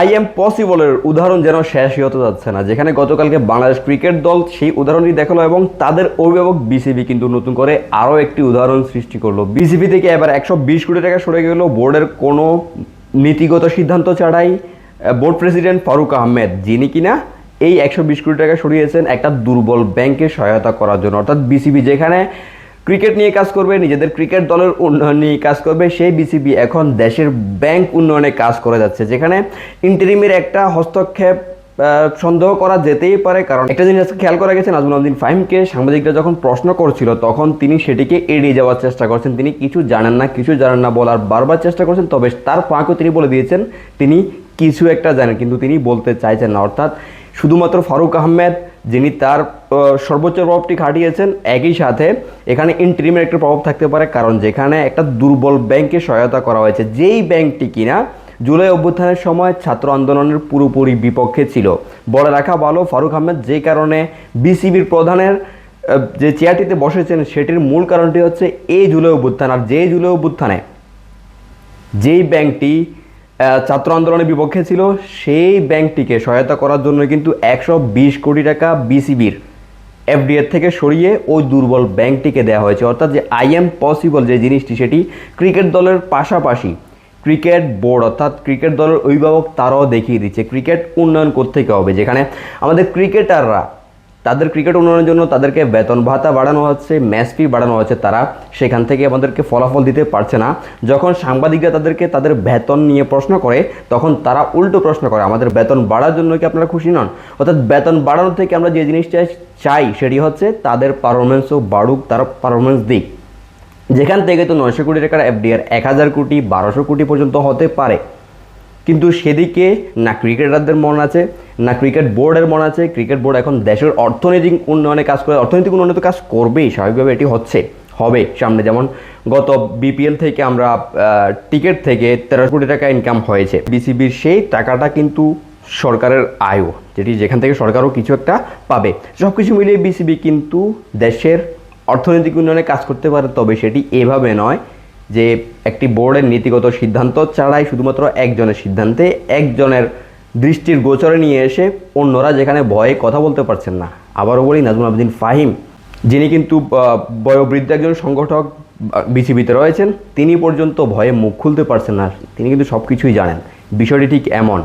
I am পসিবলের উদাহরণ যেন শেষই হতে যাচ্ছে না। যেখানে গতকালকে বাংলাদেশ ক্রিকেট দল সেই উদাহরণটি দেখাল এবং তাদের অভিভাবক বিসিবি কিন্তু নতুন করে আরও একটি উদাহরণ সৃষ্টি করল। বিসিবি থেকে এবার একশো বিশ কোটি টাকা সরে গেল। বোর্ডের কোনো নীতিগত সিদ্ধান্ত ছাড়াই বোর্ড প্রেসিডেন্ট ফারুক আহমেদ, যিনি কিনা এই একশো বিশ কোটি টাকা সরিয়েছেন একটা দুর্বল ব্যাংকে সহায়তা করার জন্য। অর্থাৎ বিসিবি যেখানে ক্রিকেট নিয়ে কাজ করবে, নিজেদের ক্রিকেট দলের উন্নয়ন নিয়ে কাজ করবে, সেই বিসিবি এখন দেশের ব্যাংক উন্নয়নে কাজ করে যাচ্ছে, যেখানে ইন্টারিমের একটা হস্তক্ষেপ সন্দেহ করা যেতেই পারে, কারণ একটা জিনিস খেয়াল করা গেছে, নাজমুল আহমদিন ফাহিমকে সাংবাদিকরা যখন প্রশ্ন করছিল, তখন তিনি সেটিকে এড়িয়ে যাওয়ার চেষ্টা করছেন, তিনি কিছু জানেন না, কিছু জানেন না বলার বারবার চেষ্টা করছেন, তবে তার ফাঁকও তিনি বলে দিয়েছেন, তিনি কিছু একটা জানেন, কিন্তু তিনি বলতে চাইছেন না, অর্থাৎ শুধুমাত্র ফারুক আহমেদ যিনি তার সর্বোচ্চ প্রভাবটি খাটিয়েছেন, একই সাথে এখানে ইন্টারিমের একটা প্রভাব থাকতে পারে, কারণ যেখানে একটা দুর্বল ব্যাংকে সহায়তা করা হয়েছে। যেই ব্যাংকটি কিনা জুলাই অভ্যুত্থানের সময় ছাত্র আন্দোলনের পুরোপুরি বিপক্ষে ছিল। বলে রাখা ভালো, ফারুক আহমেদ যে কারণে বিসিবির প্রধানের যে চেয়ারটিতে বসেছেন, সেটির মূল কারণটি হচ্ছে এই জুলাই অভ্যুত্থান। আর যেই জুলাই অভ্যুত্থানে যেই ব্যাংকটি ছাত্র আন্দোলনের বিপক্ষে ছিল সেই ব্যাংকটিকে সহায়তা করার জন্য কিন্তু একশো বিশ কোটি টাকা বিসিবির এফডিএর থেকে সরিয়ে ওই দুর্বল ব্যাংকটিকে দেওয়া হয়েছে। অর্থাৎ যে আই এম পসিবল যে জিনিসটি, সেটি ক্রিকেট দলের পাশাপাশি ক্রিকেট বোর্ড, অর্থাৎ ক্রিকেট দলের অভিভাবক তারাও দেখিয়ে দিচ্ছে। ক্রিকেট উন্নয়ন করতে হবে? যেখানে আমাদের ক্রিকেটাররা তাদের ক্রিকেট উন্নয়নের জন্য তাদেরকে বেতন ভাতা বাড়ানো হচ্ছে ম্যাচ ফি বাড়ানো হচ্ছে তারা। সেখান থেকে আমাদেরকে ফলাফল দিতে পারছে না। যখন সাংবাদিকরা তাদেরকে তাদের বেতন নিয়ে প্রশ্ন করে, তখন তারা উল্টো প্রশ্ন করে, আমাদের বেতন বাড়ার জন্য কি আপনারা খুশি নন? অর্থাৎ বেতন বাড়ানো থেকে আমরা যে জিনিসটা চাই, সেটি হচ্ছে তাদের পারফরমেন্সও বাড়ুক, তারা পারফরমেন্স দিক। যেখান থেকে তো নয়শো কোটি টাকার এফডিআর এক হাজার কোটি, বারোশো কোটি পর্যন্ত হতে পারে। কিন্তু সেদিকে না ক্রিকেটারদের মন আছে না ক্রিকেট বোর্ডের মনে আছে ক্রিকেট বোর্ড এখন দেশের অর্থনৈতিক উন্নয়নে কাজ করে, অর্থনৈতিক উন্নয়নে তো কাজ করবেই, স্বাভাবিকভাবে এটি হচ্ছে, হবে সামনে। যেমন গত বিপিএল থেকে আমরা টিকিট থেকে তেরো কোটি টাকা ইনকাম হয়েছে। বিসিবির সেই টাকাটা কিন্তু সরকারের আয়ও, যেটি যেখান থেকে সরকারও কিছু একটা পাবে। সব কিছু মিলিয়ে বিসিবি কিন্তু দেশের অর্থনৈতিক উন্নয়নে কাজ করতে পারে, তবে সেটি এভাবে নয় যে একটি বোর্ডের নীতিগত সিদ্ধান্ত ছাড়াই শুধুমাত্র একজনের সিদ্ধান্তে একজনের দৃষ্টির গোচরে নিয়ে এসে অন্যরা যেখানে ভয়ে কথা বলতে পারছেন না। আবারও বলি, নাজমুল আবদিন ফাহিম, যিনি কিন্তু বয়োবৃদ্ধ একজন সংগঠক বিসিবিতে রয়েছেন, তিনি পর্যন্ত ভয়ে মুখ খুলতে পারছেন না। তিনি কিন্তু সব কিছুই জানেন। বিষয়টি ঠিক এমন